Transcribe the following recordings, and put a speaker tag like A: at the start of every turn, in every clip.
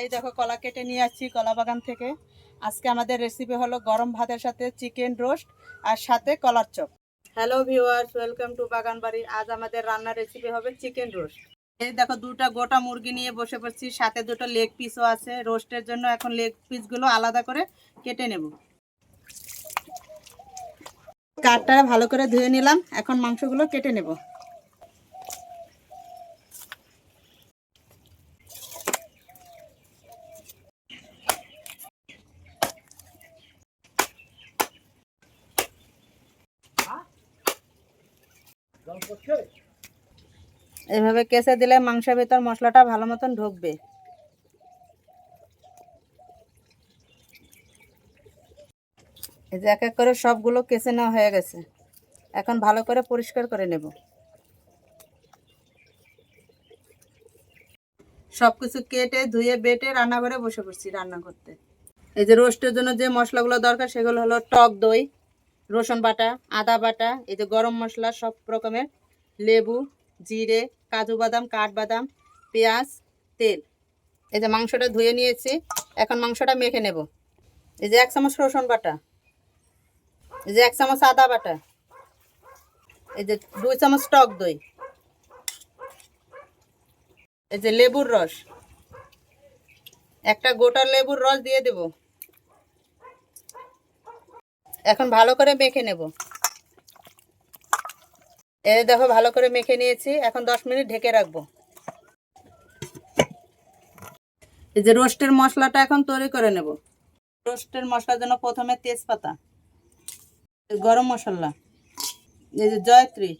A: এই দেখো কলা কেটে নিয়ে আসছি কলা বাগান থেকে। আজকে আমাদের রেসিপি হলো গরম ভাতের সাথে চিকেন রোস্ট আর সাথে কলার chop. Hello viewers welcome to বাগান বাড়ি আজ আমাদের রান্নার রেসিপি হবে চিকেন রোস্ট এই দেখো দুটা গোটা মুরগি নিয়ে বসে পড়ছি, সাথে দুটো লেগ পিসও আছে। রোস্টের জন্য এখন লেগ পিসগুলো আলাদা করে কেটে নেব। কাঠটা ভালো করে ধুয়ে নিলাম, এখন মাংসগুলো কেটে নেব। এভাবে কেসে দিলে মাংসের ভিতর মশলাটা ভালো মতন ঢুকবে। এই যে এক এক করে সবগুলো কেসে নেওয়া হয়ে গেছে। এখন ভালো করে পরিষ্কার করে নেব। সব কিছু কেটে, ধুয়ে, বেটে রান্না করে বসে পড়ছি রান্না করতে। এই যে রোস্টের জন্য যে মশলাগুলো দরকার সেগুলো হলো টক দই, রসুন বাটা, আদা বাটা, এই যে গরম মশলা সব রকমের লেবু, জিরে, কাজু বাদাম কাঠবাদাম পেঁয়াজ, তেল। এই যে মাংসটা ধুয়ে নিয়েছি, এখন মাংসটা মেখে নেব। এই যে এক চামচ রসুন বাটা, এই যে এক চামচ আদা বাটা, এই যে দুই চামচ টক দই, এই যে লেবুর রস। একটা গোটা লেবুর রস দিয়ে দেব। এখন ভালো করে মেখে নেব। এই দেখো ভালো করে মেখে নিয়েছি। এখন দশ মিনিট ঢেকে রাখব। এই যে রোস্টের মশলাটা এখন তৈরি করে নেব। রোস্টের মশলার জন্য প্রথমে তেজপাতা, গরম মশলা, এই যে জয়ত্রী,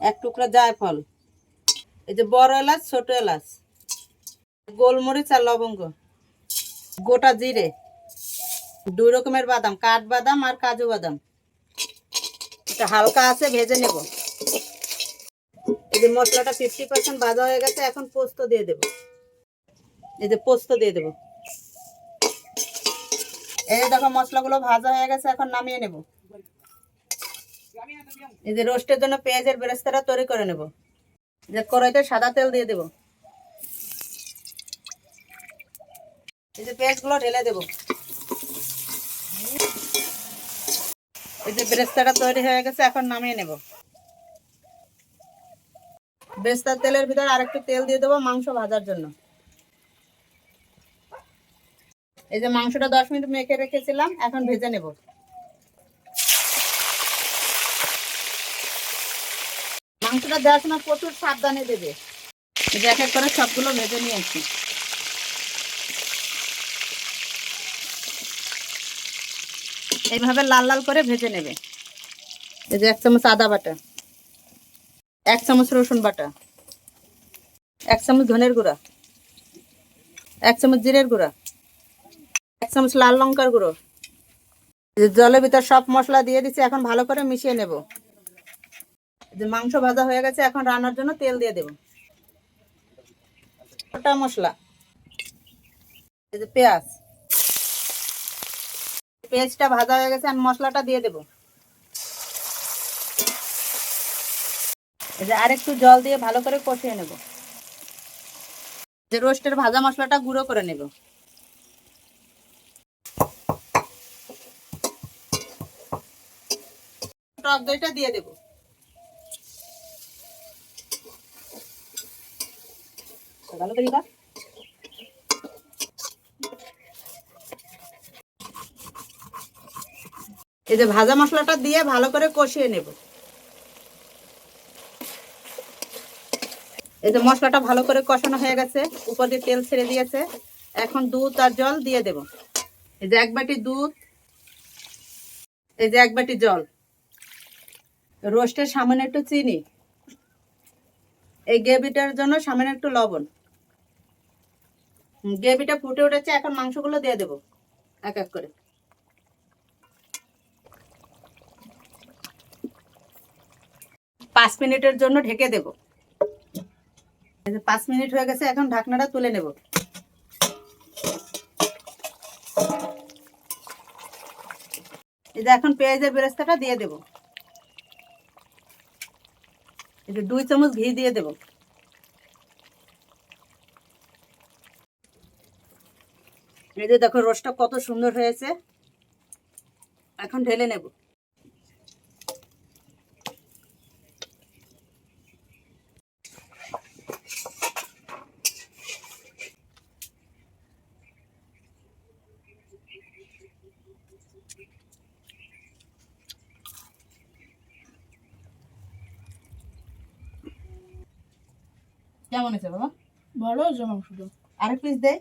A: এক টুকরা জায়ফল, এই যে বড় এলাচ, ছোট এলাচ, গোলমরিচ আর লবঙ্গ, গোটা জিরে, দুই রকমের বাদাম, কাঠ বাদাম আর কাজু বাদাম। এটা হালকা আছে, ভেজে নেব। এই যে মশলাটা ফিফটি পার্সেন্ট ভাজা হয়ে গেছে, এখন পোস্ত দিয়ে দেব। এই যে পোস্ত দিয়ে দেব। এই যে দেখো মশলাগুলো ভাজা হয়ে গেছে, এখন নামিয়ে নেব। এই যে রোস্টের জন্য পেঁয়াজের বেরেস্তাটা তৈরি করে নেব। যে কড়াইতে সাদা তেল দিয়ে দেব। এই যে পেঁয়াজগুলো ঢেলে দেব। যে বেরেস্তাটা তৈরি হয়ে গেছে, এখন নামিয়ে নেব। বেরেস্তার তেলের ভিতরে আরেকটু তেল দিয়ে দেবো মাংস ভাজার জন্য। এই যে মাংসটা দশ মিনিট মেখে রেখেছিলাম, এখন ভেজে নেব। মাংসটা দেওয়ার সময় প্রচুর সাবধানে দেবে। এই এক এক করে সবগুলো ভেজে নিয়েছি। এইভাবে লাল লাল করে ভেজে নেবে। এই যে এক চামচ আদা বাটা, এক চামচ রসুন বাটা, এক চামচ ধনের গুঁড়া, এক চামচ জিরের গুঁড়া, এক চামচ লাল লঙ্কার গুঁড়ো। জলের ভিতর সব মশলা দিয়ে দিচ্ছি, এখন ভালো করে মিশিয়ে নেব। মাংস ভাজা হয়ে গেছে, এখন রান্নার জন্য তেল দিয়ে দেব। গোটা মশলা পেঁয়াজ পেঁয়াজটা ভাজা হয়ে গেছে আর মশলাটা দিয়ে দেবো। আর একটু জল দিয়ে ভালো করে কষিয়ে নেব। যে রোস্টের ভাজা মশলাটা গুঁড়ো করে নেব। টক দইটা দিয়ে দেব। ভালো করে এই যে ভাজা মশলাটা দিয়ে ভালো করে কষিয়ে নেব। এই যে মশলাটা ভালো করে কষানো হয়ে গেছে, উপর দিয়ে তেল ছেড়ে দিয়েছে। এখন দুধ আর জল দিয়ে দেব। এই যে এক বাটি দুধ, এই যে এক বাটি জল। রোস্টের সামান্য একটু চিনি। এই গ্রেভিটার জন্য সামান্য একটু লবণ। গ্রেভিটা ফুটে উঠেছে, এখন মাংসগুলো দিয়ে দেব, এক এক করে। পাঁচ মিনিটের জন্য ঢেকে দেব। পাঁচ মিনিট হয়ে গেছে, এখন ঢাকনাটা তুলে নেব। এই যে এখন পেঁয়াজের বেরেস্তাটা দিয়ে দেব। এই যে দুই চামচ ঘি দিয়ে দেব। এই যে দেখো রোস্টটা কত সুন্দর হয়েছে। এখন ঢেলে নেব। কেমন হয়েছে বাবা
B: ভালো আছে মাংসটা
A: আরেক পিস দে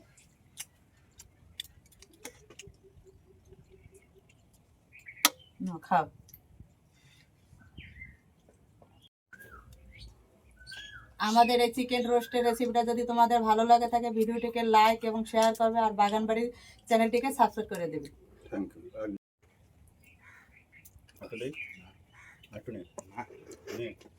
A: না খাও আমাদের এই চিকেন রোস্টের রেসিপিটা যদি তোমাদের ভালো লাগে থাকে ভিডিওটিকে লাইক এবং শেয়ার করবে আর বাগানবাড়ির চ্যানেলটিকে সাবস্ক্রাইব করে দেবে
C: থ্যাংক ইউ